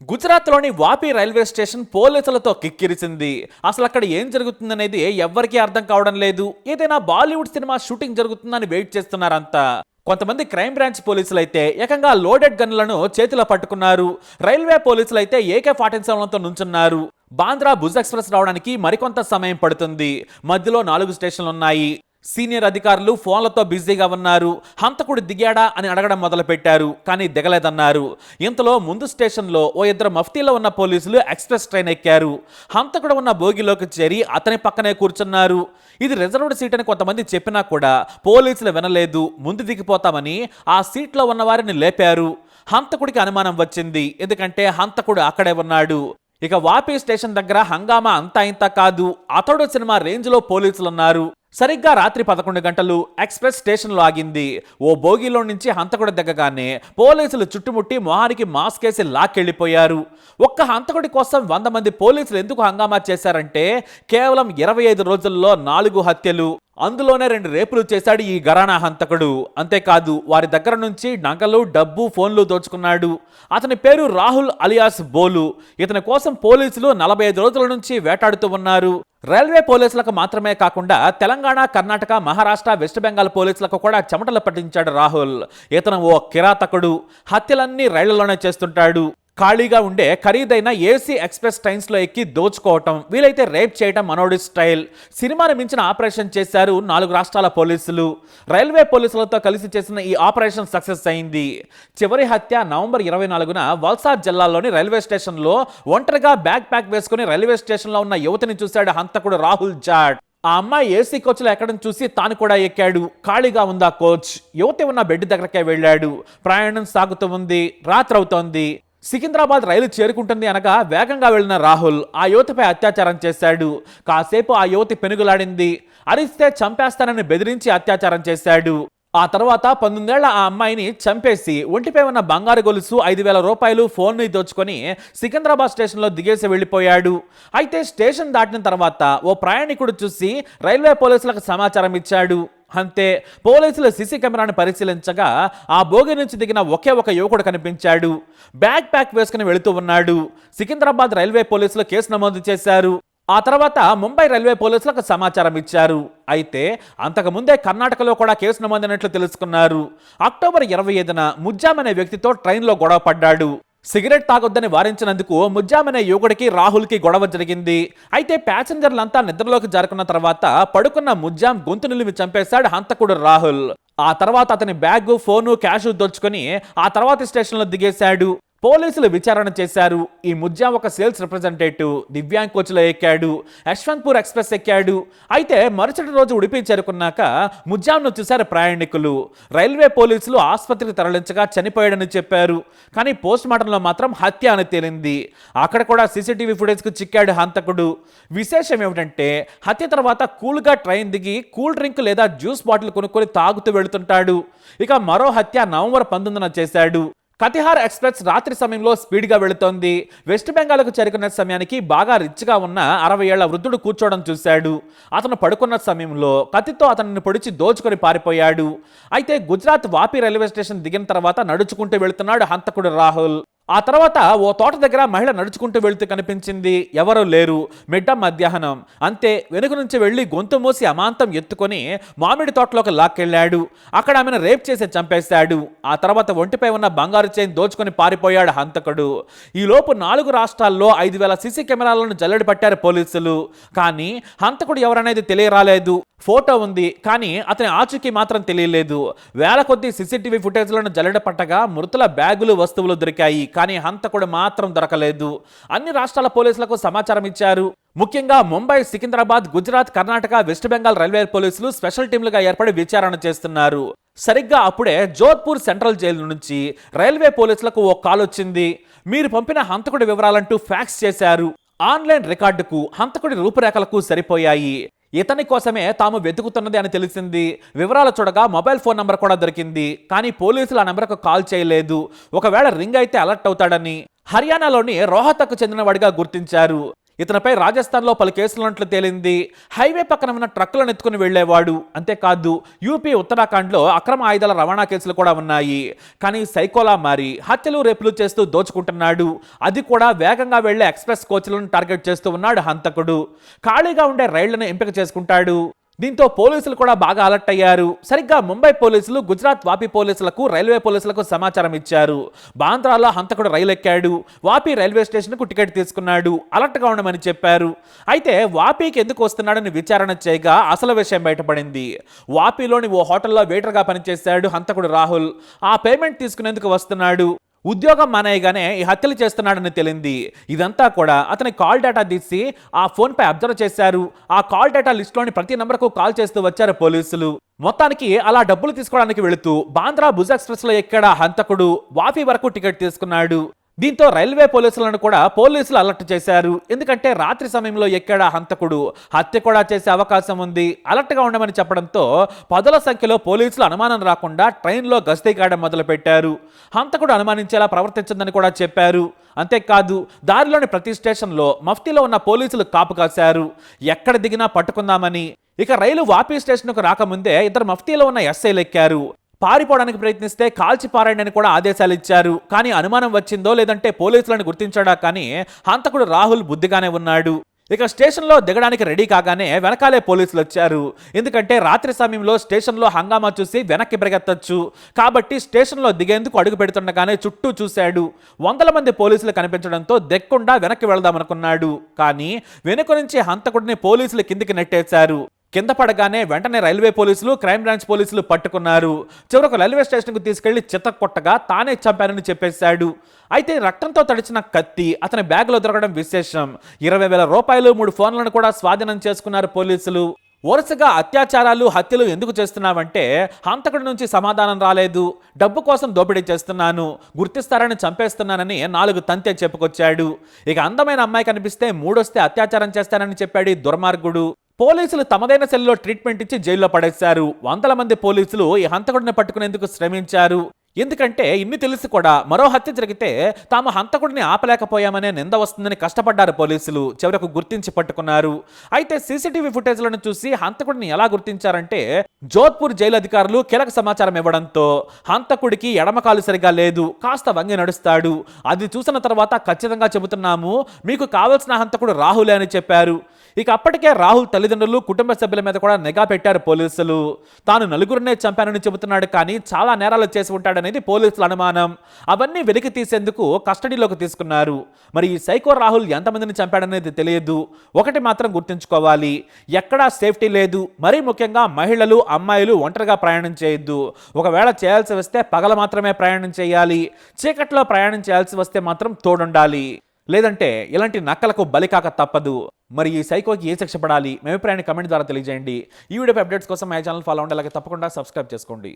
గుజరాత్లోని వాపి railway station పోలీసులతో కిక్కిరిసింది. అసలు అక్కడ ఏం జరుగుతుందనేది ఎవ్వరికీ అర్థం కావడం లేదు. ఏదైనా బాలీవుడ్ సినిమా షూటింగ్ జరుగుతుందని వెయిట్ చేస్తున్నారంతా. కొంతమంది క్రైమ్ బ్రాంచ్ పోలీసులు అయితే ఏకంగా లోడెడ్ గన్లను చేతిలో పట్టుకున్నారు. రైల్వే పోలీసులు అయితే ఏకే ఫార్టీ సెవెన్లతో నుంచున్నారు. బాంద్రా భుజ్ ఎక్స్ప్రెస్ రావడానికి మరికొంత సమయం పడుతుంది. మధ్యలో నాలుగు స్టేషన్లు ఉన్నాయి సీనియర్ అధికారులు ఫోన్లతో బిజీగా ఉన్నారు. హంతకుడు దిగాడా అని అడగడం మొదలుపెట్టారు కానీ దిగలేదన్నారు. ఇంతలో ముందు స్టేషన్లో ఓ ఇద్దరు మఫ్తీలో ఉన్న పోలీసులు ఎక్స్ప్రెస్ ట్రైన్ ఎక్కారు. హంతకుడు ఉన్న బోగిలోకి చేరి అతని పక్కనే కూర్చున్నారు. ఇది రిజర్వ్డ్ సీట్ అని కొంతమంది చెప్పినా కూడా పోలీసులు వినలేదు. ముందు దిగిపోతామని ఆ సీట్లో ఉన్న వారిని లేపారు. హంతకుడికి అనుమానం వచ్చింది. ఎందుకంటే హంతకుడు అక్కడే ఉన్నాడు. ఇక వాపి స్టేషన్ దగ్గర హంగామా అంతా ఇంత కాదు. అతడు సినిమా రేంజ్లో పోలీసులు ఉన్నారు సరిగ్గా రాత్రి పదకొండు గంటలు ఎక్స్ప్రెస్ స్టేషన్లో ఆగింది. ఓ బోగిలో నుంచి హంతకుడి దిగగానే పోలీసులు చుట్టుముట్టి మొహానికి మాస్క్ వేసి లాక్కెళ్ళిపోయారు. ఒక్క హంతకుడి కోసం వంద మంది పోలీసులు ఎందుకు హంగామా చేశారంటే కేవలం ఇరవై ఐదు రోజుల్లో నాలుగు హత్యలు. అందులోనే రెండు రేపులు చేశాడు ఈ గరానా హంతకుడు. అంతేకాదు వారి దగ్గర నుంచి నగలు డబ్బు ఫోన్లు దోచుకున్నాడు. అతని పేరు రాహుల్ అలియాస్ బోలు. ఇతని కోసం పోలీసులు నలభై ఐదు రోజుల నుంచి వేటాడుతూ ఉన్నారు. రైల్వే పోలీసులకు మాత్రమే కాకుండా తెలంగాణ కర్ణాటక మహారాష్ట్ర వెస్ట్ బెంగాల్ పోలీసులకు కూడా చెమటలు పట్టించాడు రాహుల్. ఇతను ఓ కిరాతకుడు. హత్యలన్నీ రైళ్ళలోనే చేస్తుంటాడు. ఖాళీగా ఉండే ఖరీదైన ఏసీ ఎక్స్ప్రెస్ ట్రైన్స్లో ఎక్కి దోచుకోవటం వీలైతే రేప్ చేయటం మనోడి స్టైల్. సినిమాను మించిన ఆపరేషన్ చేశారు నాలుగు రాష్ట్రాల పోలీసులు. రైల్వే పోలీసులతో కలిసి చేసిన ఈ ఆపరేషన్ సక్సెస్ అయింది. చివరి హత్య నవంబర్ ఇరవై నాలుగున వల్సాద్ జిల్లాలోని రైల్వే స్టేషన్లో ఒంటరిగా బ్యాగ్ ప్యాక్ వేసుకుని రైల్వే స్టేషన్లో ఉన్న యువతిని చూశాడు హంతకుడు రాహుల్ జాట్ ఆ అమ్మాయి ఏసీ కోచ్లో ఎక్కడం చూసి తాను కూడా ఎక్కాడు. ఖాళీగా ఉందా కోచ్? యువతి ఉన్న బెడ్ దగ్గరకే వెళ్ళాడు. ప్రయాణం సాగుతూ ఉంది రాత్రి అవుతోంది సికింద్రాబాద్ రైలు చేరుకుంటుంది అనగా వేగంగా వెళ్ళిన రాహుల్ ఆ యువతిపై అత్యాచారం చేశాడు. కాసేపు ఆ యువతి పెనుగులాడింది. అరిస్తే చంపేస్తానని బెదిరించి అత్యాచారం చేశాడు. ఆ తర్వాత పంతొమ్మిదేళ్ళ ఆ అమ్మాయిని చంపేసి ఒంటిపై ఉన్న బంగారు గొలుసు ఐదు వేల రూపాయలు ఫోన్ని దోచుకొని సికింద్రాబాద్ స్టేషన్లో దిగేసి వెళ్ళిపోయాడు. అయితే స్టేషన్ దాటిన తర్వాత ఓ ప్రయాణికుడు చూసి రైల్వే పోలీసులకు సమాచారం ఇచ్చాడు. అంతే పోలీసులు సీసీ కెమెరాను పరిశీలించగా ఆ బోగి నుంచి దిగిన ఒకే ఒక యువకుడు కనిపించాడు. బ్యాగ్ ప్యాక్ వేసుకుని వెళుతూ ఉన్నాడు. సికింద్రాబాద్ రైల్వే పోలీసులు కేసు నమోదు చేశారు. ఆ తర్వాత ముంబై రైల్వే పోలీసులకు సమాచారం ఇచ్చారు. అయితే అంతకుముందే కర్ణాటకలో కూడా కేసు నమోదైనట్లు తెలుసుకున్నారు. అక్టోబర్ ఇరవై ఐదున ముజ్జాం అనే వ్యక్తితో ట్రైన్లో గొడవ పడ్డాడు. సిగరెట్ తాగొద్దని వారించినందుకు ముజ్జాం అనే యువకుడికి రాహుల్కి గొడవ జరిగింది. అయితే ప్యాసింజర్లంతా నిద్రలోకి జారుకున్న తర్వాత పడుకున్న ముజ్జాం గొంతు నిలిమి చంపేశాడు హంతకుడు రాహుల్. ఆ తర్వాత అతని బ్యాగ్ ఫోను క్యాష్ దోచుకొని ఆ తర్వాత స్టేషన్లో దిగేశాడు. పోలీసులు విచారణ చేశారు. ఈ ముజ్జాం ఒక సేల్స్ రిప్రజెంటేటివ్ దివ్యాంగ్ కోచ్లో ఎక్కాడు. యశ్వంత్పూర్ ఎక్స్ప్రెస్ ఎక్కాడు. అయితే మరుసటి రోజు ఉడిపి చేరుకున్నాక ముజ్జాంను చూశారు ప్రయాణికులు. రైల్వే పోలీసులు ఆసుపత్రికి తరలించగా చనిపోయాడని చెప్పారు. కానీ పోస్ట్ మార్టంలో మాత్రం హత్య అని తేలింది. అక్కడ కూడా సీసీటీవీ ఫుటేజ్కు చిక్కాడు హంతకుడు. విశేషం ఏమిటంటే హత్య తర్వాత కూల్గా ట్రైన్ దిగి కూల్ డ్రింక్ లేదా జ్యూస్ బాటిల్ కొనుక్కొని తాగుతూ వెళుతుంటాడు. ఇక మరో హత్య నవంబర్ పంతొమ్మిదిన చేశాడు. కతిహార్ ఎక్స్ప్రెస్ రాత్రి సమయంలో స్పీడ్గా వెళుతోంది. వెస్ట్ బెంగాల్కు చేరుకున్న సమయానికి బాగా రిచ్గా ఉన్న అరవై ఏళ్ళ వృద్ధుడు కూర్చోవడం చూశాడు. అతను పడుకున్న సమయంలో కత్తితో అతనిని పొడిచి దోచుకొని పారిపోయాడు. అయితే గుజరాత్ వాపి రైల్వే స్టేషన్ దిగిన తర్వాత నడుచుకుంటూ వెళుతున్నాడు హంతకుడు రాహుల్. ఆ తర్వాత ఓ తోట దగ్గర మహిళ నడుచుకుంటూ వెళుతూ కనిపించింది. ఎవరూ లేరు. మిడ్డ మధ్యాహ్నం. అంతే వెనుక నుంచి వెళ్ళి గొంతు మూసి అమాంతం ఎత్తుకొని మామిడి తోటలోకి లాక్కెళ్ళాడు. అక్కడ ఆమెను రేప్ చేసి చంపేశాడు. ఆ తర్వాత ఒంటిపై ఉన్న బంగారు చైన్ దోచుకొని పారిపోయాడు హంతకుడు. ఈలోపు నాలుగు రాష్ట్రాల్లో ఐదు వేల సీసీ కెమెరాలను జల్లడి పట్టారు పోలీసులు. కానీ హంతకుడు ఎవరనేది తెలియరాలేదు. ఫోటో ఉంది కానీ అతని ఆచూకీ మాత్రం తెలియలేదు. వేల కొద్ది సీసీటీవీ ఫుటేజ్లను జల్లెడ పట్టగా మృతుల బ్యాగులు వస్తువులు దొరికాయి కానీ హంతకుడు మాత్రం దొరకలేదు. అన్ని రాష్ట్రాల పోలీసులకు సమాచారం ఇచ్చారు. ముఖ్యంగా ముంబై సికింద్రాబాద్ గుజరాత్ కర్ణాటక వెస్ట్ బెంగాల్ రైల్వే పోలీసులు స్పెషల్ టీంలుగా ఏర్పడి విచారణ చేస్తున్నారు. సరిగ్గా అప్పుడే జోధ్పూర్ సెంట్రల్ జైలు నుంచి రైల్వే పోలీసులకు ఓ కాల్ వచ్చింది. మీరు పంపిన హంతకుడి వివరాలంటూ ఫ్యాక్స్ చేశారు. ఆన్లైన్ రికార్డుకు హంతకుడి రూపురేఖలకు సరిపోయాయి. ఇతని కోసమే తాము వెతుకుతున్నది అని తెలిసింది. వివరాలు చూడగా మొబైల్ ఫోన్ నంబర్ కూడా దొరికింది. కానీ పోలీసులు ఆ నెంబర్కు కాల్ చేయలేదు. ఒకవేళ రింగ్ అయితే అలర్ట్ అవుతాడని హర్యానాలోని రోహతకు చెందినవాడిగా గుర్తించారు. ఇతనిపై రాజస్థాన్లో పలు కేసులున్నట్లు తేలింది. హైవే పక్కన ఉన్న ట్రక్కులను ఎత్తుకుని వెళ్ళేవాడు అంతేకాదు యూపీ ఉత్తరాఖండ్లో అక్రమ ఆయుధాల రవాణా కేసులు కూడా ఉన్నాయి. కానీ సైకోలా మారి హత్యలు రేపులు చేస్తూ దోచుకుంటున్నాడు. అది కూడా వేగంగా వెళ్ళే ఎక్స్ప్రెస్ కోచ్లను టార్గెట్ చేస్తూ ఉన్నాడు హంతకుడు. ఖాళీగా ఉండే రైళ్ళను ఎంపిక చేసుకుంటాడు. దీంతో పోలీసులు కూడా బాగా అలర్ట్ అయ్యారు. సరిగ్గా ముంబై పోలీసులు గుజరాత్ వాపి పోలీసులకు రైల్వే పోలీసులకు సమాచారం ఇచ్చారు. బాంద్రాలో హంతకుడు రైలు ఎక్కాడు వాపి రైల్వే స్టేషన్కు టికెట్ తీసుకున్నాడు. అలర్ట్గా ఉండమని చెప్పారు. అయితే వాపీకి ఎందుకు వస్తున్నాడని విచారణ చేయగా అసలు విషయం బయటపడింది. వాపీలోని ఓ హోటల్లో వెయిటర్గా పనిచేశాడు హంతకుడు రాహుల్. ఆ పేమెంట్ తీసుకునేందుకు వస్తున్నాడు. ఉద్యోగం మానేయగానే ఈ హత్యలు చేస్తున్నాడని తెలింది. ఇదంతా కూడా అతని కాల్ డేటా తీసి ఆ ఫోన్పై అబ్జర్వ్ చేశారు. ఆ కాల్ డేటా లిస్ట్లోని ప్రతి నెంబర్కు కాల్ చేస్తూ వచ్చారు పోలీసులు. మొత్తానికి అలా డబ్బులు తీసుకోవడానికి వెళుతూ బాంద్రా భుజ్ ఎక్స్ప్రెస్లో ఎక్కడ హంతకుడు? వాఫీ వరకు టికెట్ తీసుకున్నాడు. దీంతో రైల్వే పోలీసులను కూడా పోలీసులు అలర్ట్ చేశారు. ఎందుకంటే రాత్రి సమయంలో ఎక్కడ హంతకుడు. హత్య కూడా చేసే అవకాశం ఉంది. అలర్ట్గా ఉండమని చెప్పడంతో పదుల సంఖ్యలో పోలీసులు అనుమానం రాకుండా ట్రైన్లో గస్తీ కాయడం మొదలుపెట్టారు. హంతకుడు అనుమానించేలా ప్రవర్తించిందని కూడా చెప్పారు. అంతేకాదు దారిలోని ప్రతి స్టేషన్లో మఫ్తీలో ఉన్న పోలీసులు కాపు కాశారు. ఎక్కడ దిగినా పట్టుకుందామని. ఇక రైలు వాపీ స్టేషన్కు రాకముందే ఇద్దరు మఫ్తీలో ఉన్న ఎస్ఐలు ఎక్కారు. పారిపోవడానికి ప్రయత్నిస్తే కాల్చి పారాయండి అని కూడా ఆదేశాలు ఇచ్చారు. కానీ అనుమానం వచ్చిందో లేదంటే పోలీసులను గుర్తించాడా కానీ హంతకుడు రాహుల్ బుద్ధిగానే ఉన్నాడు. ఇక స్టేషన్లో దిగడానికి రెడీ కాగానే వెనకాలే పోలీసులు వచ్చారు. ఎందుకంటే రాత్రి సమయంలో స్టేషన్లో హంగామా చూసి వెనక్కి పరిగెత్తచ్చు. కాబట్టి స్టేషన్లో దిగేందుకు అడుగు పెడుతుండగానే చుట్టూ చూశాడు. వందల మంది పోలీసులు కనిపించడంతో దెక్కుండా వెనక్కి వెళదామనుకున్నాడు. కానీ వెనుక నుంచి హంతకుడిని పోలీసులు కిందికి నెట్టేశారు. కింద పడగానే వెంటనే రైల్వే పోలీసులు క్రైమ్ బ్రాంచ్ పోలీసులు పట్టుకున్నారు. చివరకు రైల్వే స్టేషన్కు తీసుకెళ్ళి చిత్త కొట్టగా తానే చంపానని చెప్పేశాడు. అయితే రక్తంతో తడిచిన కత్తి అతని బ్యాగులో దొరకడం విశేషం. ఇరవై వేల రూపాయలు మూడు ఫోన్లను కూడా స్వాధీనం చేసుకున్నారు పోలీసులు. వరుసగా అత్యాచారాలు హత్యలు ఎందుకు చేస్తున్నావంటే హంతకుడి నుంచి సమాధానం రాలేదు. డబ్బు కోసం దోపిడీ చేస్తున్నాను. గుర్తిస్తారని చంపేస్తున్నానని నాలుగు తంతే చెప్పుకొచ్చాడు. ఇక అందమైన అమ్మాయి కనిపిస్తే మూడొస్తే అత్యాచారం చేస్తానని చెప్పాడు దుర్మార్గుడు. పోలీసులు తమదైన సెల్లో ట్రీట్మెంట్ ఇచ్చి జైల్లో పడేశారు. వందల మంది పోలీసులు ఈ హంతకుడిని పట్టుకునేందుకు శ్రమించారు. ఎందుకంటే ఇన్ని తెలిసి కూడా మరో హత్య జరిగితే తాము హంతకుడిని ఆపలేకపోయామనే నింద వస్తుందని కష్టపడ్డారు పోలీసులు. చివరకు గుర్తించి పట్టుకున్నారు. అయితే సీసీటీవీ ఫుటేజ్లను చూసి హంతకుడిని ఎలా గుర్తించారంటే జోధ్పూర్ జైలు అధికారులు కీలక సమాచారం ఇవ్వడంతో హంతకుడికి ఎడమకాలు సరిగా లేదు కాస్త వంగి నడుస్తాడు. అది చూసిన తర్వాత ఖచ్చితంగా చెబుతున్నాము మీకు కావలసిన హంతకుడు రాహులే అని చెప్పారు. ఇక అప్పటికే రాహుల్ తల్లిదండ్రులు కుటుంబ సభ్యుల మీద కూడా నిఘా పెట్టారు పోలీసులు. తాను నలుగురినే చంపానని చెబుతున్నాడు కానీ చాలా నేరాలు చేసి అనేది పోలీసుల అనుమానం. అవన్నీ వెలికి తీసేందుకు కస్టడీలోకి తీసుకున్నారు. మరి ఈ సైకో రాహుల్ ఎంతమందిని చంపాడనేది తెలియదు. ఒకటి మాత్రం గుర్తుంచుకోవాలి. ఎక్కడా సేఫ్టీ లేదు. మరీ ముఖ్యంగా మహిళలు అమ్మాయిలు ఒంటరిగా ప్రయాణం చేయొద్దు. ఒకవేళ చేయాల్సి వస్తే పగల మాత్రమే ప్రయాణం చేయాలి. చీకట్లో ప్రయాణం చేయాల్సి వస్తే మాత్రం తోడుండాలి. లేదంటే ఇలాంటి నక్కలకు బలికాక తప్పదు. మరి ఈ సైకోకి ఏ శిక్ష పడాలి? మీ అభిప్రాయాన్ని కమెంట్ ద్వారా తెలియజేయండి. ఈ వీడియో అప్డేట్స్ కోసం మా ఛానల్ ఫాలో అవ్వండి. అలాగే తప్పకుండా సబ్స్క్రైబ్ చేసుకోండి.